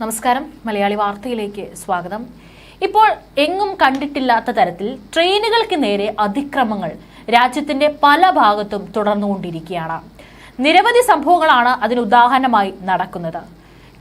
നമസ്കാരം. മലയാളി വാർത്തയിലേക്ക് സ്വാഗതം. ഇപ്പോൾ എങ്ങും കണ്ടിട്ടില്ലാത്ത തരത്തിൽ ട്രെയിനുകൾക്ക് നേരെ അതിക്രമങ്ങൾ രാജ്യത്തിന്റെ പല ഭാഗത്തും തുടർന്നുകൊണ്ടിരിക്കുകയാണ്. നിരവധി സംഭവങ്ങളാണ് അതിന് ഉദാഹരണമായി നടക്കുന്നത്.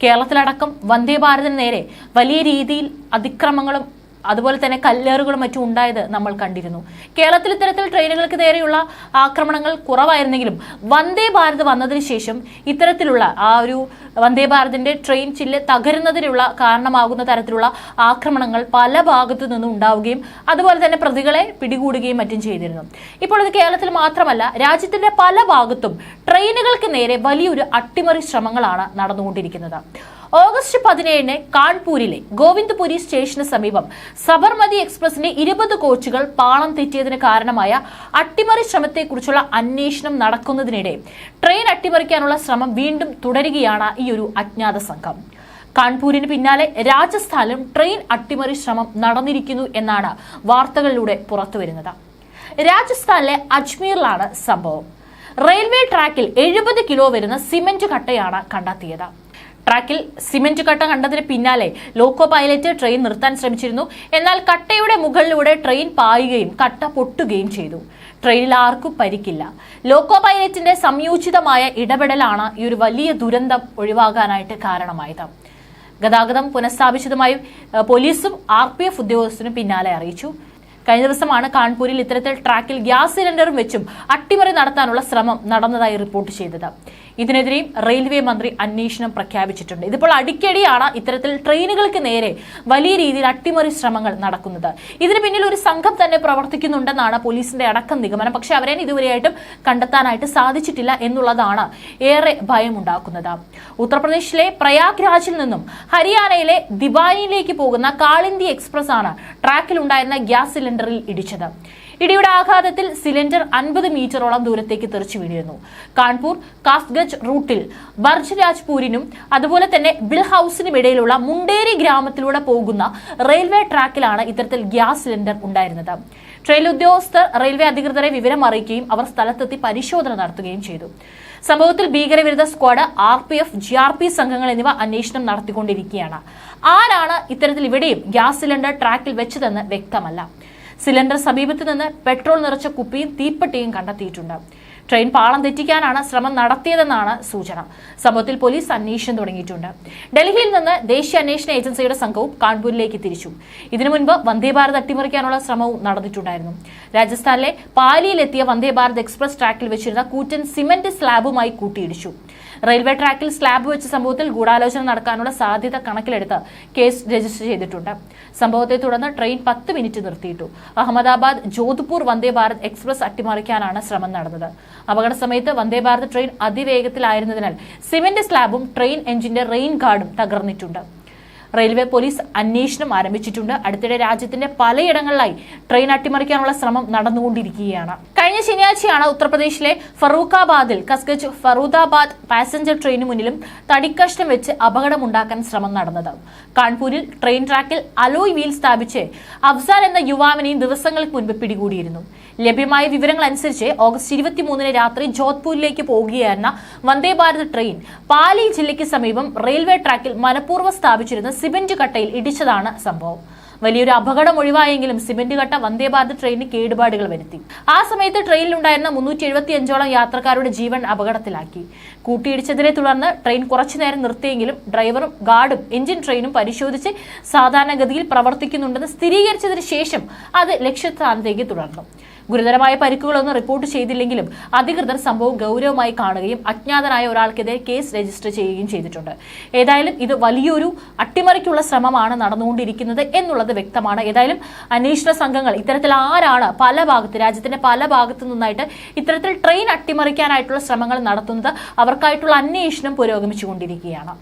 കേരളത്തിലടക്കം വന്ദേ ഭാരതിന് നേരെ വലിയ രീതിയിൽ അതിക്രമങ്ങളും അതുപോലെ തന്നെ കല്ലേറുകളും മറ്റും ഉണ്ടായത് നമ്മൾ കണ്ടിരുന്നു. കേരളത്തിൽ ഇത്തരത്തിൽ ട്രെയിനുകൾക്ക് നേരെയുള്ള ആക്രമണങ്ങൾ കുറവായിരുന്നെങ്കിലും വന്ദേ ഭാരത് വന്നതിന് ശേഷം ഇത്തരത്തിലുള്ള ആ ഒരു വന്ദേ ഭാരതിന്റെ ട്രെയിൻ ചില്ല് തകരുന്നതിനുള്ള കാരണമാകുന്ന തരത്തിലുള്ള ആക്രമണങ്ങൾ പല ഭാഗത്തു നിന്നും ഉണ്ടാവുകയും അതുപോലെ തന്നെ പ്രതികളെ പിടികൂടുകയും മറ്റും ചെയ്തിരുന്നു. ഇപ്പോൾ ഇത് കേരളത്തിൽ മാത്രമല്ല രാജ്യത്തിന്റെ പല ഭാഗത്തും ട്രെയിനുകൾക്ക് നേരെ വലിയൊരു അട്ടിമറി ശ്രമങ്ങളാണ് നടന്നുകൊണ്ടിരിക്കുന്നത്. ഓഗസ്റ്റ് പതിനേഴിന് കാൺപൂരിലെ ഗോവിന്ദ്പുരി സ്റ്റേഷന് സമീപം സബർമതി എക്സ്പ്രസിന്റെ ഇരുപത് കോച്ചുകൾ പാളം തെറ്റിയതിന് കാരണമായ അട്ടിമറി ശ്രമത്തെക്കുറിച്ചുള്ള അന്വേഷണം നടക്കുന്നതിനിടെ ട്രെയിൻ അട്ടിമറിക്കാനുള്ള ശ്രമം വീണ്ടും തുടരുകയാണ് ഈ ഒരു അജ്ഞാത സംഘം. കാൺപൂരിന് പിന്നാലെ രാജസ്ഥാനിലും ട്രെയിൻ അട്ടിമറി ശ്രമം നടന്നിരിക്കുന്നു എന്നാണ് വാർത്തകളിലൂടെ പുറത്തുവരുന്നത് രാജസ്ഥാനിലെ അജ്മീറിലാണ് സംഭവം. റെയിൽവേ ട്രാക്കിൽ എഴുപത് കിലോ വരുന്ന സിമന്റ് കട്ടയാണ് കണ്ടെത്തിയത്. ട്രാക്കിൽ സിമന്റ് കട്ട കണ്ടതിന് പിന്നാലെ ലോക്കോ പൈലറ്റ് ട്രെയിൻ നിർത്താൻ ശ്രമിച്ചിരുന്നു. എന്നാൽ കട്ടയുടെ മുകളിലൂടെ ട്രെയിൻ പായുകയും കട്ട പൊട്ടുകയും ചെയ്തു. ട്രെയിനിൽ ആർക്കും പരിക്കില്ല. ലോക്കോ പൈലറ്റിന്റെ സംയോജിതമായ ഇടപെടലാണ് ഈ ഒരു വലിയ ദുരന്തം ഒഴിവാകാനായിട്ട് കാരണമായത്. ഗതാഗതം പുനഃസ്ഥാപിച്ചതുമായി പോലീസും ആർ പി എഫ് ഉദ്യോഗസ്ഥനും പിന്നാലെ അറിയിച്ചു. കഴിഞ്ഞ ദിവസമാണ് കാൺപൂരിൽ ഇത്തരത്തിൽ ട്രാക്കിൽ ഗ്യാസ് സിലിണ്ടറും വെച്ചും അട്ടിമറി നടത്താനുള്ള ശ്രമം നടന്നതായി റിപ്പോർട്ട് ചെയ്തത്. ഇതിനെതിരെയും റെയിൽവേ മന്ത്രി അന്വേഷണം പ്രഖ്യാപിച്ചിട്ടുണ്ട്. ഇതിപ്പോൾ അടിക്കടിയാണ് ഇത്തരത്തിൽ ട്രെയിനുകൾക്ക് നേരെ വലിയ രീതിയിൽ അട്ടിമറി ശ്രമങ്ങൾ നടക്കുന്നത്. ഇതിന് പിന്നിൽ ഒരു സംഘം തന്നെ പ്രവർത്തിക്കുന്നുണ്ടെന്നാണ് പോലീസിന്റെ അടക്കം നിഗമനം. പക്ഷെ അവരെ ഇതുവരെയായിട്ടും കണ്ടെത്താനായിട്ട് സാധിച്ചിട്ടില്ല എന്നുള്ളതാണ് ഏറെ ഭയമുണ്ടാക്കുന്നത്. ഉത്തർപ്രദേശിലെ പ്രയാഗ്രാജിൽ നിന്നും ഹരിയാനയിലെ ദിവാനിയിലേക്ക് പോകുന്ന കാളിന്തി എക്സ്പ്രസ് ആണ് ട്രാക്കിലുണ്ടായിരുന്ന ഗ്യാസ് സിലിണ്ടറിൽ ഇടിച്ചത്. ഇടിയുടെ ആഘാതത്തിൽ സിലിണ്ടർ അൻപത് മീറ്ററോളം ദൂരത്തേക്ക് തെറിച്ചു വീഴുന്നു കാൺപൂർ കാസ്ഗജ് റൂട്ടിൽ ബർജ് രാജ്പൂരിനും അതുപോലെ തന്നെ ബിൽ ഹൌസിനും ഇടയിലുള്ള മുണ്ടേരി ഗ്രാമത്തിലൂടെ പോകുന്ന റെയിൽവേ ട്രാക്കിലാണ് ഇത്തരത്തിൽ ഗ്യാസ് സിലിണ്ടർ ഉണ്ടായിരുന്നത്. ട്രെയിൻ ഉദ്യോഗസ്ഥർ റെയിൽവേ അധികൃതരെ വിവരം അറിയിക്കുകയും അവർ സ്ഥലത്തെത്തി പരിശോധന നടത്തുകയും ചെയ്തു. സംഭവത്തിൽ ഭീകരവിരുദ്ധ squad R P F G R P സംഘങ്ങൾ എന്നിവ അന്വേഷണം നടത്തിക്കൊണ്ടിരിക്കുകയാണ്. ആരാണ് ഇത്തരത്തിൽ ഇവിടെയും ഗ്യാസ് സിലിണ്ടർ ട്രാക്കിൽ വെച്ചതെന്ന് വ്യക്തമല്ല. സിലിണ്ടർ സമീപത്ത് നിന്ന് പെട്രോൾ നിറച്ച കുപ്പിയും തീപ്പെട്ടിയും കണ്ടെത്തിയിട്ടുണ്ട്. ട്രെയിൻ പാളം തെറ്റിക്കാനാണ് ശ്രമം നടത്തിയതെന്നാണ് സൂചന. സംഭവത്തിൽ പോലീസ് അന്വേഷണം തുടങ്ങിയിട്ടുണ്ട്. ഡൽഹിയിൽ നിന്ന് ദേശീയ അന്വേഷണ ഏജൻസിയുടെ സംഘവും കാൺപൂരിലേക്ക് തിരിച്ചു. ഇതിനു മുൻപ് വന്ദേഭാരത് അട്ടിമറിക്കാനുള്ള ശ്രമവും നടന്നിട്ടുണ്ടായിരുന്നു. രാജസ്ഥാനിലെ പാലിയിലെത്തിയ വന്ദേഭാരത് എക്സ്പ്രസ് ട്രാക്കിൽ വെച്ചിരുന്ന കൂറ്റൻ സിമന്റ് സ്ലാബുമായി കൂട്ടിയിടിച്ചു. റെയിൽവേ ട്രാക്കിൽ സ്ലാബ് വെച്ച സംഭവത്തിൽ ഗൂഢാലോചന നടക്കാനുള്ള സാധ്യത കണക്കിലെടുത്ത് കേസ് രജിസ്റ്റർ ചെയ്തിട്ടുണ്ട്. സംഭവത്തെ തുടർന്ന് ട്രെയിൻ പത്ത് മിനിറ്റ് നിർത്തിയിട്ടു. അഹമ്മദാബാദ് ജോധ്പൂർ വന്ദേ ഭാരത് എക്സ്പ്രസ് അട്ടിമറിക്കാനാണ് ശ്രമം നടന്നത്. അപകട സമയത്ത് വന്ദേ ഭാരത് ട്രെയിൻ അതിവേഗത്തിലായിരുന്നതിനാൽ സിമന്റ് സ്ലാബും ട്രെയിൻ എഞ്ചിന്റെ റെയിൻ ഗാർഡും തകർന്നിട്ടുണ്ട്. റെയിൽവേ പോലീസ് അന്വേഷണം ആരംഭിച്ചിട്ടുണ്ട്. അടുത്തിടെ രാജ്യത്തിന്റെ പലയിടങ്ങളിലായി ട്രെയിൻ അട്ടിമറിക്കാനുള്ള ശ്രമം നടന്നുകൊണ്ടിരിക്കുകയാണ്. കഴിഞ്ഞ ശനിയാഴ്ചയാണ് ഉത്തർപ്രദേശിലെ ഫറൂഖാബാദിൽ കസ്ഗജ് ഫറൂദാബാദ് പാസഞ്ചർ ട്രെയിന് മുന്നിലും തടിക്കഷ്ടം വെച്ച് അപകടമുണ്ടാക്കാൻ ശ്രമം നടന്നത്. കാൺപൂരിൽ ട്രെയിൻ ട്രാക്കിൽ അലോയ് വീൽ സ്ഥാപിച്ച് അഫ്സാൻ എന്ന യുവാവിനെയും ദിവസങ്ങൾക്ക് മുൻപ് പിടികൂടിയിരുന്നു. ലഭ്യമായ വിവരങ്ങൾ അനുസരിച്ച് ഓഗസ്റ്റ് ഇരുപത്തിമൂന്നിന് രാത്രി ജോധ്പൂരിലേക്ക് പോകുകയായിരുന്ന വന്ദേ ഭാരത് ട്രെയിൻ പാലി ജില്ലയ്ക്ക് സമീപം റെയിൽവേ ട്രാക്കിൽ മനഃപൂർവം സ്ഥാപിച്ചിരുന്ന സിമന്റ് കട്ടയിൽ ഇടിച്ചതാണ് സംഭവം. വലിയൊരു അപകടം ഒഴിവായെങ്കിലും സിമന്റ് കട്ട വന്ദേ ഭാരത് ട്രെയിനിന് കേടുപാടുകൾ വരുത്തി. ആ സമയത്ത് ട്രെയിനിലുണ്ടായിരുന്ന മുന്നൂറ്റി എഴുപത്തി അഞ്ചോളം യാത്രക്കാരുടെ ജീവൻ അപകടത്തിലാക്കി. കൂട്ടിയിടിച്ചതിനെ തുടർന്ന് ട്രെയിൻ കുറച്ചു നേരം നിർത്തിയെങ്കിലും ഡ്രൈവറും ഗാർഡും എഞ്ചിൻ ട്രെയിനും പരിശോധിച്ച് സാധാരണഗതിയിൽ പ്രവർത്തിക്കുന്നുണ്ടെന്ന് സ്ഥിരീകരിച്ചതിന് ശേഷം അത് ലക്ഷ്യസ്ഥാനത്തേക്ക് തുടർന്നു. ഗുരുതരമായ പരിക്കുകളൊന്നും റിപ്പോർട്ട് ചെയ്തില്ലെങ്കിലും അധികൃതർ സംഭവം ഗൗരവമായി കാണുകയും അജ്ഞാതനായ ഒരാൾക്കെതിരെ കേസ് രജിസ്റ്റർ ചെയ്യുകയും ചെയ്തിട്ടുണ്ട്. ഏതായാലും ഇത് വലിയൊരു അട്ടിമറിക്കുള്ള ശ്രമമാണ് നടന്നുകൊണ്ടിരിക്കുന്നത് എന്നുള്ളത് വ്യക്തമാണ്. ഏതായാലും അന്വേഷണ സംഘങ്ങൾ ഇത്തരത്തിൽ ആരാണ് പല ഭാഗത്ത് രാജ്യത്തിന്റെ പല ഭാഗത്തു നിന്നായിട്ട് ഇത്തരത്തിൽ ട്രെയിൻ അട്ടിമറിക്കാനായിട്ടുള്ള ശ്രമങ്ങൾ നടത്തുന്നത് അവർക്കായിട്ടുള്ള അന്വേഷണം പുരോഗമിച്ചുകൊണ്ടിരിക്കുകയാണ്.